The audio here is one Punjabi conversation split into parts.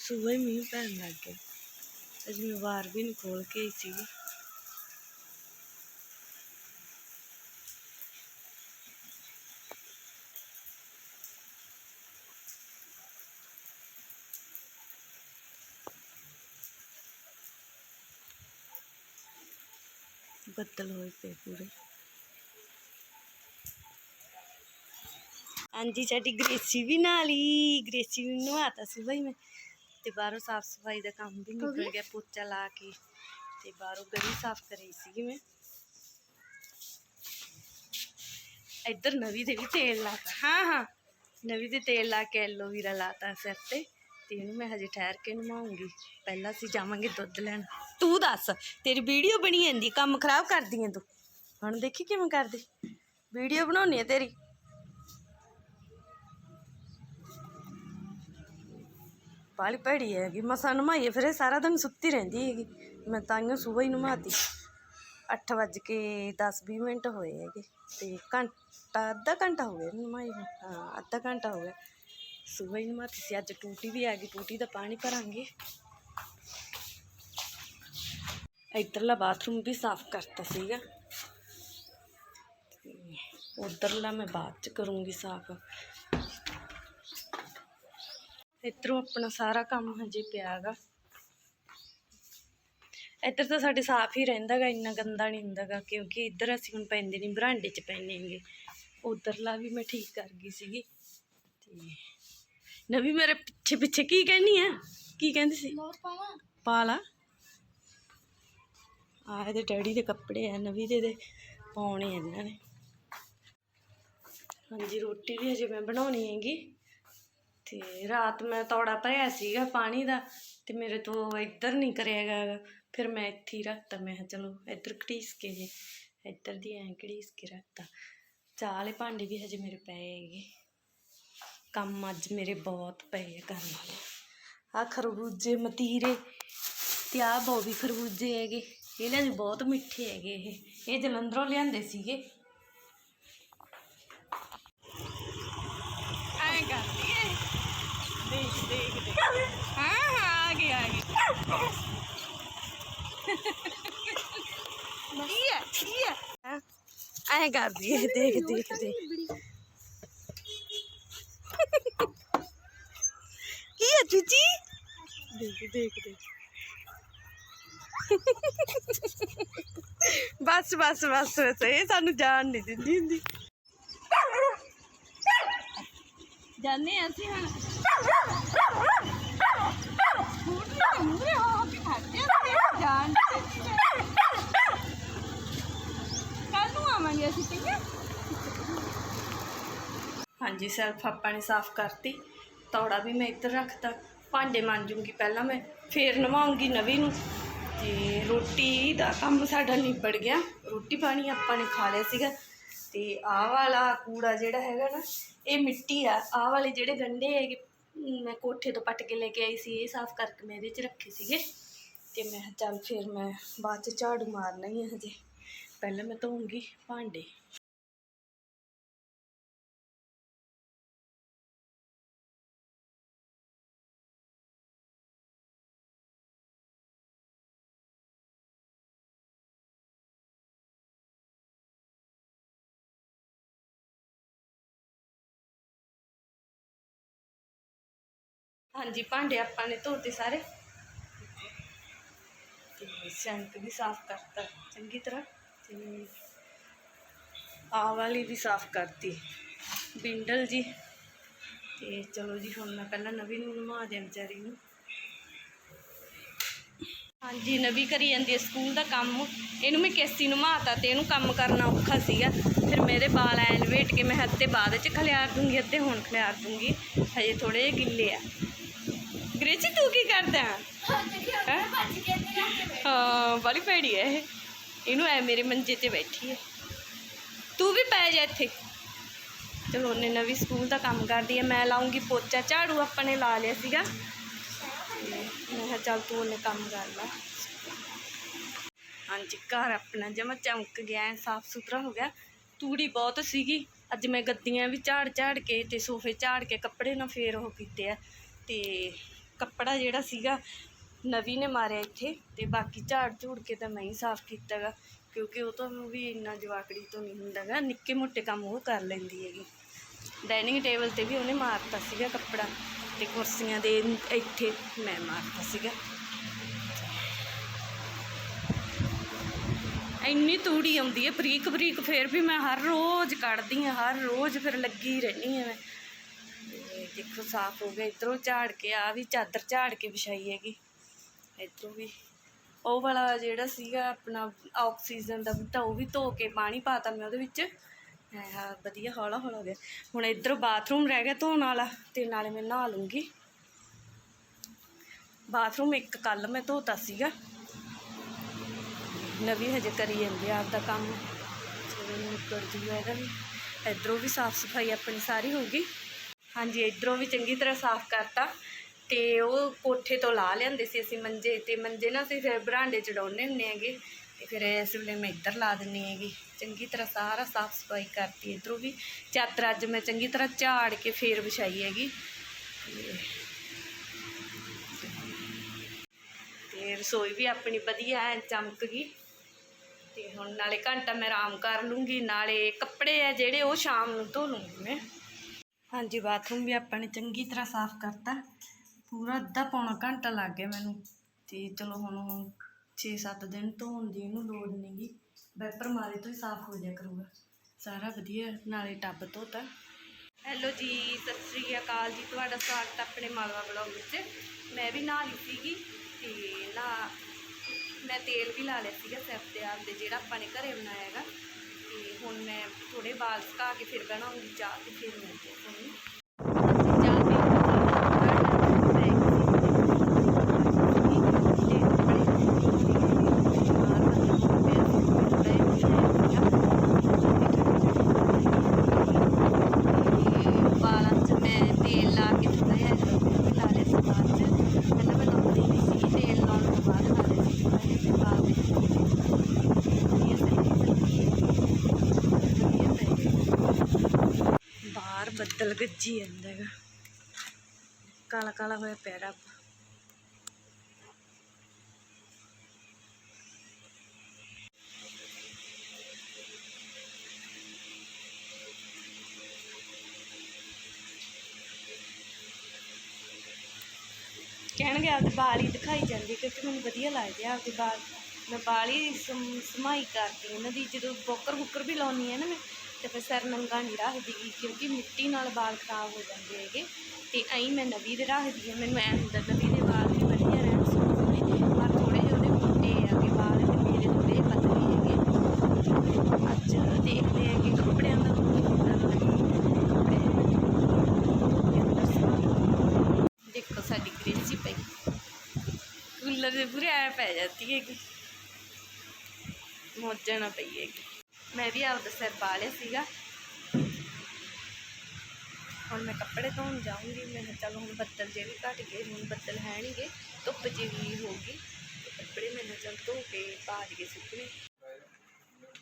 ਸੂਬਾ ਹੀ ਮੀਂਹ ਪੈਣ ਲੱਗ ਗਿਆ ਅੱਜ ਮੈਂ ਵਾਰ ਵੀ ਨਹੀਂ ਖੋਲ ਕੇ ਆਈ ਸੀਗੀ ਬੱਦਲ ਹੋਏ ਪਏ ਪੂਰੇ ਹਾਂਜੀ ਸਾਡੀ ਗ੍ਰੇਸੀ ਵੀ ਨਾਲ ਹੀ ਗ੍ਰੇਸੀ ਨੂੰ ਨਵਾਤਾ ਸੀ ਬਈ ਮੈਂ ਤੇ ਬਾਹਰੋਂ ਸਾਫ਼ ਸਫ਼ਾਈ ਦਾ ਕੰਮ ਵੀ ਨਿਕਲ ਗਿਆ? ਪੋਚਾ ਲਾ ਕੇ ਤੇ ਬਾਹਰੋਂ ਗਲੀ ਸਾਫ਼ ਕਰੀ ਸੀਗੀ ਮੈਂ। ਇੱਧਰ ਨਵੀ ਦੇ ਵੀ ਤੇਲ ਲਾਤਾ ਹਾਂ ਹਾਂ ਨਵੀ ਦੇ ਤੇਲ ਲਾ ਕੇ ਐਲੋਵੀਰਾ ਲਾਤਾ ਸਿਰ ਤੇ ਤੇ ਇਹਨੂੰ ਮੈਂ ਹਜੇ ਠਹਿਰ ਕੇ ਨਵਾਉਂਗੀ। ਪਹਿਲਾਂ ਅਸੀਂ ਜਾਵਾਂਗੇ ਦੁੱਧ ਲੈਣ। ਤੂੰ ਦੱਸ ਤੇਰੀ ਵੀਡੀਓ ਬਣੀ ਜਾਂਦੀ ਕੰਮ ਖਰਾਬ ਕਰਦੀ ਐ ਤੂੰ। ਹੁਣ ਦੇਖੀ ਕਿਵੇਂ ਕਰਦੀ? ਵੀਡੀਓ ਬਣਾਉਣੀ ਹੈ ਤੇਰੀ? ਬਾਲੀ ਭੈੜੀ ਹੈਗੀ। ਮਸਾਂ ਨਮਾਈਏ ਫਿਰ ਇਹ ਸਾਰਾ ਦਿਨ ਸੁੱਤੀ ਰਹਿੰਦੀ ਹੈਗੀ। ਮੈਂ ਤਾਈਓ ਸਵੇਰ ਹੀ ਨਮਾਤੀ। 8 ਵੱਜ ਕੇ 10 20 ਮਿੰਟ ਹੋਏ ਹੈਗੇ ਤੇ ਘੰਟਾ, ਅੱਧਾ ਘੰਟਾ ਹੋ ਗਿਆ ਨਮਾਈ ਨੂੰ। ਹਾਂ, ਅੱਧਾ ਘੰਟਾ ਹੋ ਗਿਆ। ਸਵੇਰ ਹੀ ਨਮਾਤੀ ਸੀ। ਅੱਜ ਟੂਟੀ ਵੀ ਆ ਗਈ। ਟੂਟੀ ਦਾ ਪਾਣੀ ਭਰਾਂਗੇ। ਇੱਧਰਲਾ ਬਾਥਰੂਮ ਵੀ ਸਾਫ਼ ਕਰਤਾ ਸੀਗਾ। ਉਧਰਲਾ ਮੈਂ ਬਾਅਦ ਚ ਕਰੂੰਗੀ ਸਾਫ਼। ਇੱਧਰੋਂ ਆਪਣਾ ਸਾਰਾ ਕੰਮ ਹਜੇ ਪਿਆਗਾ ਇੱਧਰ ਤਾਂ ਸਾਡੇ ਸਾਫ਼ ਹੀ ਰਹਿੰਦਾ ਗਾ ਇੰਨਾ ਗੰਦਾ ਨਹੀਂ ਹੁੰਦਾ ਗਾ ਕਿਉਂਕਿ ਇੱਧਰ ਅਸੀਂ ਹੁਣ ਪੈਂਦੇ ਨਹੀਂ ਬਰਾਂਡੇ 'ਚ ਪੈਂਦੇ ਹੈਗੇ ਉਧਰਲਾ ਵੀ ਮੈਂ ਠੀਕ ਕਰ ਗਈ ਸੀਗੀ। ਤੇ ਨਵੀਂ ਮੇਰੇ ਪਿੱਛੇ ਪਿੱਛੇ ਕੀ ਕਹਿੰਦੀ ਆ? ਕੀ ਕਹਿੰਦੀ ਸੀ? ਪਾ ਲਾ ਆ ਇਹਦੇ ਡੈਡੀ ਦੇ ਕੱਪੜੇ ਆ ਨਵੀਂ ਦੇ ਦੇ ਪਾਉਣੇ ਇਹਨਾਂ ਨੇ। ਹਾਂਜੀ ਰੋਟੀ ਵੀ ਹਜੇ ਮੈਂ ਬਣਾਉਣੀ ਹੈਗੀ। ਤੇ ਰਾਤ ਮੈਂ ਤੌੜਾ ਭਰਿਆ ਸੀਗਾ ਪਾਣੀ ਦਾ ਤੇ ਮੇਰੇ ਤੋਂ ਇੱਧਰ ਨਹੀਂ ਕਰਿਆ ਗਾ। ਫਿਰ ਮੈਂ ਇੱਥੇ ਹੀ ਰੱਖਤਾ। ਮੈਂ ਕਿਹਾ ਚਲੋ ਇੱਧਰ ਘੜੀਸ ਕੇ ਜੇ, ਇੱਧਰ ਦੀ ਐਂ ਘੜੀਸ ਕੇ ਰੱਖਤਾ। ਚਾਹ ਵਾਲੇ ਭਾਂਡੇ ਵੀ ਹਜੇ ਮੇਰੇ ਪਏ ਹੈਗੇ। ਕੰਮ ਅੱਜ ਮੇਰੇ ਬਹੁਤ ਪਏ ਆ ਕਰਨ ਵਾਲੇ। ਆ ਖਰਬੂਜੇ, ਮਤੀਰੇ ਤੇ ਆ ਬਹੁ ਵੀ ਖਰਬੂਜੇ ਹੈਗੇ। ਇਹਨਾਂ ਦੇ ਬਹੁਤ ਮਿੱਠੇ ਹੈਗੇ ਇਹ। ਇਹ ਜਲੰਧਰੋਂ ਲਿਆਂਦੇ ਸੀਗੇ ਐਂ ਕਰਦੀ ਏ ਦੇਖ ਦੇਖ ਦੇਖ ਹਾਂ ਹਾਂ ਆ ਗਈ ਆ ਕੀ ਹੈ ਕੀ ਹੈ ਹੈਂ? ਕਰਦੀ ਏ ਦੇਖ ਦੇਖ ਦੇਖ ਕੀ ਹੈ ਚੂਚੀ ਦੇਖ ਦੇਖ ਦੇਖ ਬਸ ਬਸ ਬਸ ਬਸ ਇਹ ਸਾਨੂੰ ਜਾਣ ਨਹੀਂ ਦਿੰਦੀ ਹੁੰਦੀ ਜਾਣੇ ਅਸੀਂ ਹੁਣ। ਸਕੂਟਰੀ ਦੇ ਮੂਹਰੇ ਹੋ ਕੇ ਖੜਦੇ ਆ ਜਾਣ ਕੱਲ ਨੂੰ ਆਵਾਂਗੇ ਅਸੀਂ ਚੰਗਾ ਹਾਂਜੀ, ਸੈਲਫ ਆਪਾਂ ਨੇ ਸਾਫ਼ ਕਰਤੀ। ਤੌੜਾ ਵੀ ਮੈਂ ਇੱਧਰ ਰੱਖਤਾ। ਭਾਂਡੇ ਮਾਂਜੂਗੀ ਪਹਿਲਾਂ ਮੈਂ, ਫੇਰ ਨਵਾਉਂਗੀ ਨਵੀਂ ਨੂੰ। ਤੇ ਰੋਟੀ ਦਾ ਕੰਮ ਸਾਡਾ ਨਿਬੜ ਗਿਆ। ਰੋਟੀ ਪਾਣੀ ਆਪਾਂ ਨੇ ਖਾ ਲਿਆ ਸੀਗਾ। ਤੇ ਆਹ ਵਾਲਾ ਕੂੜਾ ਜਿਹੜਾ ਹੈਗਾ ਨਾ, ਇਹ ਮਿੱਟੀ ਆ। ਆਹ ਵਾਲੇ ਜਿਹੜੇ ਗੰਢੇ ਹੈਗੇ ਮੈਂ ਕੋਠੇ ਤੋਂ ਪੱਟ ਕੇ ਲੈ ਕੇ ਆਈ ਸੀ, ਇਹ ਸਾਫ਼ ਕਰਕੇ ਮੈਂ ਇਹਦੇ 'ਚ ਰੱਖੇ ਸੀਗੇ। ਤੇ ਮੈਂ ਕਿਹਾ ਚੱਲ ਫਿਰ ਮੈਂ ਬਾਅਦ 'ਚ ਝਾੜੂ ਮਾਰਨਾ ਹੀ ਹੈ ਹਜੇ। ਪਹਿਲਾਂ ਮੈਂ ਧੋਉਂਗੀ ਭਾਂਡੇ। ਹਾਂਜੀ, ਭਾਂਡੇ ਆਪਾਂ ਨੇ ਧੋਤੇ ਸਾਰੇ। ਤੇ ਸਿੰਕ ਵੀ ਸਾਫ਼ ਕਰਤਾ, ਚੰਗੀ ਤਰ੍ਹਾਂ। ਤੇ ਆਹ ਵਾਲੀ ਵੀ ਸਾਫ਼ ਕਰਤੀ, ਬਿੰਡਲ ਜੀ। ਤੇ ਚਲੋ ਜੀ, ਹੁਣ ਮੈਂ ਪਹਿਲਾਂ ਨਵੀਂ ਨੂੰ ਨਵਾ ਦਿਆਂ ਵਿਚਾਰੀ ਨੂੰ। ਹਾਂਜੀ, ਨਵੀਂ ਕਰੀ ਜਾਂਦੀ ਹੈ ਸਕੂਲ ਦਾ ਕੰਮ। ਇਹਨੂੰ ਮੈਂ ਕੇਸੀ ਨੂੰ ਮਾਤਾ ਤੇ ਇਹਨੂੰ ਕੰਮ ਕਰਨਾ ਔਖਾ ਸੀਗਾ। ਫਿਰ ਮੇਰੇ ਬਾਲ ਐਨ ਵੇਟ ਕੇ ਮੈਂ ਹੱਤੇ ਬਾਅਦ ਚ ਖਲਿਆਰ ਦੂੰਗੀ, ਅੱਧੇ ਹੁਣ ਖਲਿਆਰ ਦੂੰਗੀ। ਹਜੇ ਥੋੜੇ ਜਿਹੇ ਗਿੱਲੇ ਆ। ਗ੍ਰੇਚੀ, ਤੂੰ ਕੀ ਕਰਦਾ? ਹਾਂ? ਬੜੀ ਭੈੜੀ ਹੈ ਇਹ। ਇਹਨੂੰ ਐ ਮੇਰੇ ਮੰਜੇ ਤੇ ਬੈਠੀ ਹੈ ਤੂੰ ਵੀ ਪੈ ਜਾ ਇੱਥੇ। ਚਲੋ, ਉਹਨੇ ਨਵੀਂ ਸਕੂਲ ਦਾ ਕੰਮ ਕਰਦੀ ਹੈ ਮੈਂ ਲਾਉਂਗੀ ਪੋਚਾ। ਝਾੜੂ ਆਪਾਂ ਨੇ ਲਾ ਲਿਆ ਸੀਗਾ। ਮੈਂ ਕਿਹਾ, ਚੱਲ ਤੂੰ ਉਹਨੇ ਕੰਮ ਕਰ ਲਾ। ਹਾਂਜੀ, ਘਰ ਆਪਣਾ ਜਮਾ ਚਮਕ ਗਿਆ ਐ। ਸਾਫ਼ ਸੁਥਰਾ ਹੋ ਗਿਆ। ਤੂੜੀ ਬਹੁਤ ਸੀਗੀ। ਅੱਜ ਮੈਂ ਗੱਦੀਆਂ ਵੀ ਝਾੜ ਝਾੜ ਕੇ ਤੇ ਸੋਫੇ ਝਾੜ ਕੇ ਕੱਪੜੇ ਨਾ ਫੇਰ ਉਹ ਕੀਤੇ ਆ ਤੇ ਕੱਪੜਾ ਜਿਹੜਾ ਸੀਗਾ, ਨਵੀ ਨੇ ਮਾਰਿਆ ਇੱਥੇ ਤੇ ਬਾਕੀ ਝਾੜ ਝੂੜ ਕੇ ਤਾਂ ਮੈਂ ਹੀ ਸਾਫ਼ ਕੀਤਾਗਾ ਕਿਉਂਕਿ ਉਹ ਤੋਂ ਵੀ ਇੰਨਾ ਜਵਾਕੜੀ ਤੋਂ ਨਹੀਂ ਹੁੰਦਾਗਾ ਨਿੱਕੇ ਮੋਟੇ ਕੰਮ ਉਹ ਕਰ ਲੈਂਦੀ ਹੈਗੀ। ਡਾਈਨਿੰਗ ਟੇਬਲ ਤੇ ਵੀ ਉਹਨੇ ਮਾਰਤਾ ਸੀਗਾ ਕੱਪੜਾ ਤੇ ਕੁਰਸੀਆਂ ਦੇ ਇੱਥੇ ਮੈਂ ਮਾਰਤਾ ਸੀਗਾ। ਇੰਨੀ ਤੂੜੀ ਆਉਂਦੀ ਹੈ ਬਰੀਕ ਬਰੀਕ ਫੇਰ ਵੀ ਮੈਂ ਹਰ ਰੋਜ਼ ਕੱਢਦੀ ਹਾਂ, ਹਰ ਰੋਜ਼ ਫਿਰ ਲੱਗੀ ਰਹਿਣੀ ਹਾਂ ਮੈਂ। ਤੇ ਦੇਖੋ ਸਾਫ਼ ਹੋ ਗਿਆ। ਇਧਰੋਂ ਝਾੜ ਕੇ ਆ ਵੀ ਚਾਦਰ ਝਾੜ ਕੇ ਵਿਛਾਈ ਹੈਗੀ। ਇਧਰੋਂ ਵੀ ਉਹ ਵਾਲਾ ਜਿਹੜਾ ਸੀਗਾ ਆਪਣਾ ਆਕਸੀਜਨ ਦਾ ਬੂਟਾ, ਉਹ ਵੀ ਧੋ ਕੇ ਪਾਣੀ ਪਾਤਾ ਮੈਂ ਉਹਦੇ ਵਿੱਚ। ਹੈ ਹਾਂ ਵਧੀਆ, ਹੌਲਾ ਹੌਲਾ ਹੋ ਗਿਆ। ਹੁਣ ਇਧਰ ਬਾਥਰੂਮ ਰਹਿ ਗਿਆ ਧੋਣ ਵਾਲਾ ਤੇ ਨਾਲੇ ਮੈਂ ਨਹਾ ਲੂੰਗੀ ਬਾਥਰੂਮ ਇੱਕ ਕੱਲ ਮੈਂ ਧੋਤਾ ਸੀਗਾ। ਨਵੀਂ ਹਜੇ ਕਰੀ ਜਾਂਦੀ ਆ ਆਪਦਾ ਕੰਮ। ਚਲੋ ਨਿਕਲ ਜੂਗਾ ਇਹਦਾ ਵੀ। ਇੱਧਰੋਂ ਵੀ ਸਾਫ਼ ਸਫ਼ਾਈ ਆਪਣੀ ਸਾਰੀ ਹੋ ਗਈ। ਹਾਂਜੀ, ਇਧਰੋਂ ਵੀ ਚੰਗੀ ਤਰ੍ਹਾਂ ਸਾਫ਼ ਕਰਤਾ ਤੇ ਉਹ ਕੋਠੇ ਤੋਂ ਲਾ ਲਿਆਂਦੇ ਸੀ ਅਸੀਂ ਮੰਜੇ ਤੇ। ਮੰਜੇ ਨਾ ਅਸੀਂ ਫਿਰ ਬਰਾਂਡੇ ਚੜਾਉਣੇ ਹੁੰਦੇ ਹੈਗੇ ਤੇ ਫਿਰ ਇਸ ਵੇਲੇ ਮੈਂ ਇੱਧਰ ਲਾ ਦਿੰਨੀ ਹੈਗੀ। ਚੰਗੀ ਤਰ੍ਹਾਂ ਸਾਰਾ ਸਾਫ਼ ਸਫ਼ਾਈ ਕਰਤੀ ਇਧਰੋਂ ਵੀ। ਚਾਦਰ ਅੱਜ ਮੈਂ ਚੰਗੀ ਤਰ੍ਹਾਂ ਝਾੜ ਕੇ ਫੇਰ ਵਿਛਾਈ ਹੈਗੀ। ਤੇ ਤੇ ਰਸੋਈ ਵੀ ਆਪਣੀ ਵਧੀਆ ਐ, ਚਮਕ ਗਈ। ਤੇ ਹੁਣ ਨਾਲੇ ਘੰਟਾ ਮੈਂ ਆਰਾਮ ਕਰ ਲੂੰਗੀ। ਨਾਲੇ ਕੱਪੜੇ ਆ ਜਿਹੜੇ ਉਹ ਸ਼ਾਮ ਨੂੰ ਧੋ ਲੂੰਗੀ ਮੈਂ। ਹਾਂਜੀ ਬਾਥਰੂਮ ਵੀ ਆਪਾਂ ਨੇ ਚੰਗੀ ਤਰ੍ਹਾਂ ਸਾਫ਼ ਕਰਤਾ। ਪੂਰਾ ਅੱਧਾ ਪੌਣਾ ਘੰਟਾ ਲੱਗ ਗਿਆ ਮੈਨੂੰ। ਤੇ ਚਲੋ ਹੁਣ 6-7 ਦਿਨ ਧੋਣ ਦੀ ਇਹਨੂੰ ਲੋੜ ਨਹੀਂਗੀ ਵੈਪਰ ਮਾਰੇ ਤੋਂ ਹੀ ਸਾਫ਼ ਹੋ ਜਾ ਕਰੂਗਾ। ਸਾਰਾ ਵਧੀਆ, ਨਾਲੇ ਟੱਬ ਧੋਤਾ। ਹੈਲੋ ਜੀ, ਸਤਿ ਸ੍ਰੀ ਅਕਾਲ ਜੀ। ਤੁਹਾਡਾ ਸਵਾਗਤ ਆਪਣੇ ਮਾਲਵਾ ਬਲੌਗ ਵਿੱਚ। ਮੈਂ ਵੀ ਨਹਾ ਲਈ ਸੀਗੀ ਤੇ ਨਾ ਮੈਂ ਤੇਲ ਵੀ ਲਾ ਲਿਆ ਸੀਗਾ ਸਿਰ ਤੇ ਆਪਦੇ ਜਿਹੜਾ ਆਪਾਂ ਨੇ ਘਰੇ ਬਣਾਇਆ ਹੈਗਾ। ਥੋੜੇ ਬਾਲ ਸੁਕਾ ਕੇ ਫਿਰ ਬਣਾਉਂਗੀ ਚਾਹ ਤੇ ਫਿਰ ਮਿਲਦੇ ਤੁਹਾਨੂੰ ਚਾਹ ਪੀ ਵਾਲਾਂ 'ਚ ਮੈਂ ਤੇਲ ਲਾ ਕੇ ਥੋੜਾ ਜਿਹਾ ਲੋਸ਼ਨ ਵੀ ਲਾ ਲਿਆ ਸੀ ਬਾਅਦ 'ਚ ਪਹਿਲਾਂ ਮੈਂ ਲਾਉਂਦੀ ਨਹੀਂ ਸੀ ਤੇਲ ਲਾਉਣ ਤੋਂ ਬਾਅਦ ਲਾ ਲਿਆ ਸੀ ਥੋੜਾ ਜਿਹਾ ਫਿਰ ਵਾਲ ਦੇ ਵਧੀਆ ਸਹੀ ਵਧੀਆ ਪੈ ਬਾਹਰ ਬੱਦਲ ਗੱਜੀ ਜਾਂਦਾ ਹੈਗਾ। ਕਾਲਾ ਕਾਲਾ ਹੋਇਆ ਪਿਆ ਰੱਬ। ਕਹਿਣਗੇ ਆਪਦੇ ਵਾਲ ਹੀ ਦਿਖਾਈ ਜਾਂਦੀ ਕਿਉਂਕਿ ਮੈਨੂੰ ਵਧੀਆ ਲੱਗਦੇ ਆ ਆਪਦੇ ਵਾਲ ਮੈਂ ਵਾਲ ਹੀ ਸਮਾਈ ਕਰਦੀ ਇਹਨਾਂ ਦੀ ਜਦੋਂ ਬੋਕਰ ਬੁੱਕਰ ਵੀ ਲਾਉਣੀ ਹੈ ਨਾ ਮੈਂ ਤੇ ਫਿਰ ਸਰ ਨੰਗਾ ਨਹੀਂ ਰੱਖਦੀ ਕਿਉਂਕਿ ਮਿੱਟੀ ਨਾਲ ਵਾਲ ਖਰਾਬ ਹੋ ਜਾਂਦੇ ਹੈਗੇ। ਤੇ ਐਂ ਮੈਂ ਨਵੀਂ ਦੇ ਰੱਖਦੀ ਹਾਂ, ਮੈਨੂੰ ਐਂ ਹੁੰਦਾ ਨਵੀ ਦੇ ਵਾਲ ਵੀ ਵਧੀਆ ਰਹਿਣ ਸੋਹਣੇ ਪਰ ਥੋੜੇ ਜਿਹੇ ਉਹਦੇ ਮੋਟੇ ਹੈਗੇ ਵਾਲ ਤੇ ਮੇਰੇ ਥੋੜੇ ਪਤਲੇ ਹੈਗੇ। ਅੱਜ ਦੇਖਦੇ ਹਾਂ ਕਿ ਕੱਪੜਿਆਂ ਦਾ ਦੇਖੋ ਸਾਡੀ ਗ੍ਰਿੰਜੀ ਪਈ। ਕੂਲਰ ਦੇ ਪੂਰੇ ਐ ਪੈ ਜਾਂਦੀ ਹੈਗੀ। ਮੋਜਾਂ ਪਈ ਹੈਗੀ। मैं भी आपका सिर पा लिया हम मैं कपड़े धोन जाऊँगी मैं चल हम बदल जे भी घट गए हूँ बदल है नहीं गए धुप जी भी होगी। तो कपड़े मैंने चल धो के पा के सुखने।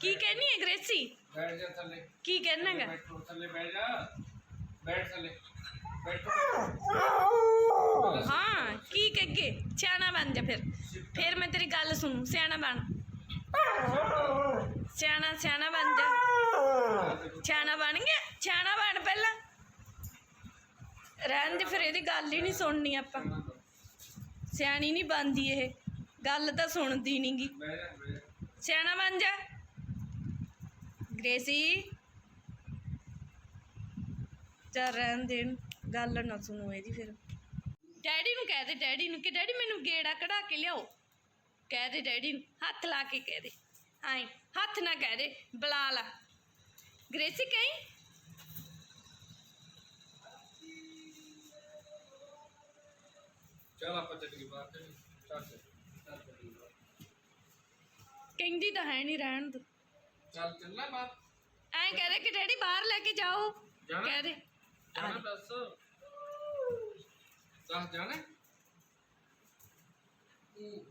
की कहनी है ग्रेसी की कहना गा? हाँ की कहे सियाना बन जा फिर। फिर मैं तेरी गल सुनू स्याणा बन। ਸਿਆਣਾ ਸਿਆਣਾ ਬਣ ਜਾ। ਸਿਆਣਾ ਬਣ ਗਿਆ? ਸਿਆਣਾ ਬਣ ਪਹਿਲਾਂ। ਰਹਿਣ ਦੇ ਫਿਰ ਇਹਦੀ ਗੱਲ ਹੀ ਨਹੀਂ ਸੁਣਨੀ ਆਪਾਂ। ਸਿਆਣੀ ਨਹੀਂ ਬਣਦੀ ਇਹ। ਗੱਲ ਤਾਂ ਸੁਣਦੀ ਨਹੀਂਗੀ ਸਿਆਣਾ ਬਣ ਜਾ। ਗ੍ਰੇਸੀ। ਚਾ ਰਹਿਣ ਦੇਣ ਗੱਲ ਨਾ ਸੁਣੋ ਇਹਦੀ ਫਿਰ। ਡੈਡੀ ਨੂੰ ਕਹਿ ਦੇ, ਡੈਡੀ ਨੂੰ ਕਿ ਡੈਡੀ ਮੈਨੂੰ ਗੇੜਾ ਕਢਾ ਕੇ ਲਿਆਓ। ਕਹਿ ਦੇ ਡੈਡੀ ਨੂੰ, ਹੱਥ ਲਾ ਕੇ ਕਹਿ ਦੇ। ਹਾਂ ਹੱਥ ਨਾ ਕਹਿ ਦੇ ਬੁਲਾ ਗ੍ਰੇਸੀ ਕਹੀਂ? ਕਹਿੰਦੀ ਤਾਂ ਹੈ ਨਹੀਂ ਰਹਿਣ ਦੋ ਚੱਲ ਚੱਲਣਾ ਬਾਹਰ। ਐਂ ਕਹਿ ਰਹੇ ਕਿ ਡੈਡੀ ਬਾਹਰ ਲੈ ਕੇ ਜਾਓ। ਕਹਿ ਦੇ। ਜਾਣਾ ਦੱਸ। ਦੱਸ ਜਾਣਾ? ਊ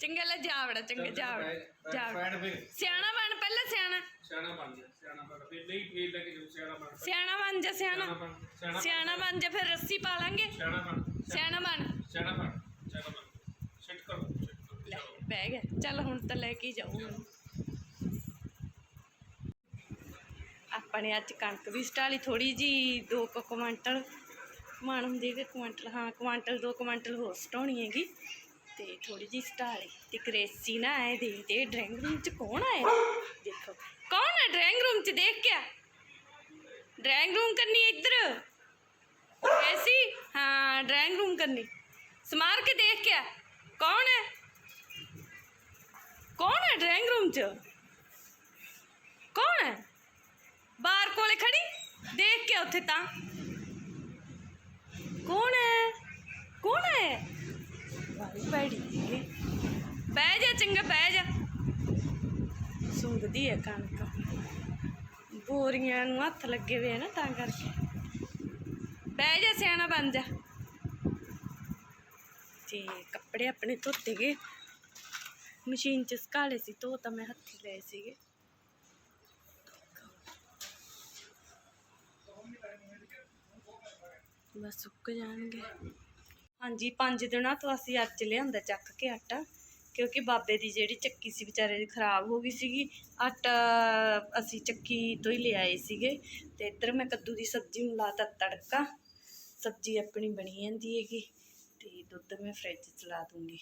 ਚੰਗਾ ਲੈ ਜਾਵੜਾ ਚੰਗਾ ਜਾਵੜਾ ਜਾਵੜਾ ਸਿਆਣਾ ਬਣ ਪਹਿਲਾਂ ਸਿਆਣਾ। ਸਿਆਣਾ ਬਣ ਜਾ ਸਿਆਣਾ ਬਣ ਫਿਰ ਨਹੀਂ ਫੇਰ ਲੱਗੇ ਜਦੋਂ ਸਿਆਣਾ ਬਣ ਸਿਆਣਾ ਬਣ ਜਾ ਸਿਆਣਾ। ਸਿਆਣਾ ਬਣ ਜਾ। ਫਿਰ ਰੱਸੀ ਪਾ ਲਾਂਗੇ। ਸਿਆਣਾ ਬਣ ਸਿਆਣਾ ਬਣ। ਸਿਆਣਾ ਬਣ ਸਿਆਣਾ ਬਣ। ਬਹਿ ਗਿਆ। ਚੱਲ ਹੁਣ ਤਾਂ ਲੈ ਕੇ ਜਾਉ ਹੁਣ ਅੱਜ ਕਣਕ ਵੀ ਸਟਾਲੀ ਥੋੜੀ ਜੀ 2 ਕੁ ਕੁਇੰਟਲ ਮਾਣ ਹੁੰਦੀ ਹੈ ਕਿ ਕੁਇੰਟਲ ਹਾਂ ਕੁਇੰਟਲ 2 ਕੁਇੰਟਲ ਹੋਰ ਸਟਾਉਣੀ ਹੈਗੀ। ਥੋੜੀ ਜੀ ਸਟਾਲੀ ਤੇ ਕਰੇਸੀ ਨਾ ਆਏ ਦੇ ਤੇ ਡਰਾਇੰਗ ਰੂਮ ਚ ਕੌਣ ਆਇਆ ਦੇਖੋ ਕੌਣ ਹੈ ਡਰਾਇੰਗ ਰੂਮ ਚ ਦੇਖ ਕੇ ਡਰਾਇੰਗ ਰੂਮ ਕਰਨੀ ਹੈ ਇੱਧਰ ਕੈਸੀ ਹਾਂ ਡਰਾਇੰਗ ਰੂਮ ਕਰਨੀ ਸਮਾਰ ਕੇ ਦੇਖ ਕੇ ਆ। ਕੌਣ ਹੈ ਕੌਣ ਹੈ ਡਰਾਇੰਗ ਰੂਮ ਚ ਕੌਣ ਹੈ ਬਾਹਰ ਕੋਲੇ ਖੜੀ ਦੇਖ ਕੇ ਉੱਥੇ ਤਾਂ ਕੌਣ ਹੈ ਕੌਣ ਹੈ। ਬਹਿ ਜਾ ਚੰਗਾ, ਬਹਿ ਜਾ। ਸੁੰਗਦੀ ਹੈ ਕਣਕ। ਬੋਰੀਆਂ ਨੂੰ ਹੱਥ ਲੱਗੇ ਹੋਏ ਆ ਨਾ ਤਾਂ ਕਰਕੇ। ਬਹਿ ਜਾ, ਸਿਆਣਾ ਬਣ ਜਾ। ਤੇ ਕੱਪੜੇ ਆਪਣੇ ਧੋਤੇ ਗਏ, ਮਸ਼ੀਨ ਚ ਸੁਕਾ ਸੀ, ਧੋ ਤਾਂ ਮੈਂ ਹੱਥੀ ਲਏ ਸੀਗੇ। ਬਸ ਸੁੱਕ ਜਾਣਗੇ। ਹਾਂਜੀ, ਪੰਜ ਦਿਨਾਂ ਤੋਂ ਅਸੀਂ ਅੱਜ ਲਿਆਂਦਾ ਚੱਕ ਕੇ ਆਟਾ, ਕਿਉਂਕਿ ਬਾਬੇ ਦੀ ਜਿਹੜੀ ਚੱਕੀ ਸੀ ਵਿਚਾਰੇ ਦੀ ਖਰਾਬ ਹੋ ਗਈ ਸੀਗੀ। ਆਟਾ ਅਸੀਂ ਚੱਕੀ ਤੋਂ ਹੀ ਲਿਆਏ ਸੀਗੇ ਤੇ ਇੱਧਰ ਮੈਂ ਕੱਦੂ ਦੀ ਸਬਜ਼ੀ ਨੂੰ ਲਾਤਾ ਤੜਕਾ। ਸਬਜ਼ੀ ਆਪਣੀ ਬਣੀ ਜਾਂਦੀ ਹੈਗੀ ਤੇ ਦੁੱਧ ਮੈਂ ਫਰਿੱਜ 'ਚ ਲਾ ਦੂੰਗੀ।